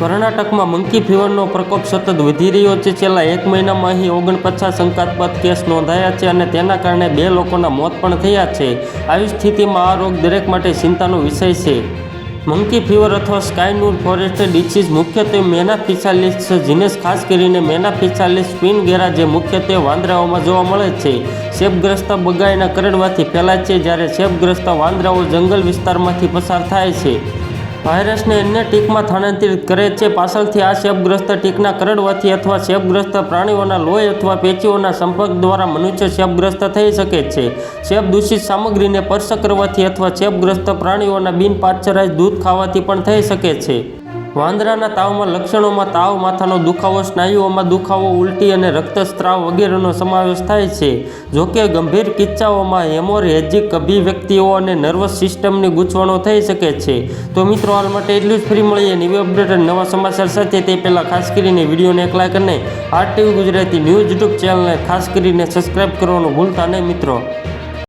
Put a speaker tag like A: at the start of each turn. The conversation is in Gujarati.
A: કર્ણાટકમાં મંકી ફીવરનો પ્રકોપ સતત વધી રહ્યો છે. છેલ્લા એક મહિનામાં અહીં ઓગણપચાસ શંકાસ્પદ કેસ નોંધાયા છે અને તેના કારણે બે લોકોના મોત પણ થયા છે. આવી સ્થિતિમાં આ રોગ દરેક માટે ચિંતાનો વિષય છે. મંકી ફીવર અથવા સ્કાયનુર ફોરેસ્ટ ડિસીઝ મુખ્યત્વે મેના ફિસાલિસ જીનેસ, ખાસ કરીને મેના પિસાલિસ સ્પિનગેરા જે મુખ્યત્વે વાંદરાઓમાં જોવા મળે છે. શેપગ્રસ્ત બગાયના કરડવાથી ફેલાય છે જ્યારે શેપગ્રસ્ત વાંદરાઓ જંગલ વિસ્તારમાંથી પસાર થાય છે. વાયરસને અન્ય ટીકમાં સ્થાનાંતરિત કરે છે. પાછળથી આ ચેપગ્રસ્ત ટીકના કરડવાથી અથવા ચેપગ્રસ્ત પ્રાણીઓના લોહી અથવા પેચીઓના સંપર્ક દ્વારા મનુષ્ય ચેપગ્રસ્ત થઈ શકે છે. ચેપ દૂષિત સામગ્રીને સ્પર્શ કરવાથી અથવા ચેપગ્રસ્ત પ્રાણીઓના બિનપાચરાય દૂધ ખાવાથી પણ થઈ શકે છે. વાંદરાના તાવમાં લક્ષણોમાં તાવ, માથાનો દુખાવો, સ્નાયુઓમાં દુખાવો, ઉલટી અને રક્તસ્રાવ વગેરેનો સમાવેશ થાય છે. જોકે ગંભીર કિસ્સાઓમાં હેમોરેજિક અભિવ્યક્તિઓ અને નર્વસ સિસ્ટમની ગૂંચવણો થઈ શકે છે. તો મિત્રો, હાલ માટે એટલું જ. ફ્રી મળીએ નવી અપડેટ અને નવા સમાચાર સાથે. તે પહેલાં ખાસ કરીને વિડીયોને એક લાઈક અને R TV Gujarati news YouTube ચેનલને ખાસ કરીને સબસ્ક્રાઈબ કરવાનું ભૂલતા નહીં મિત્રો.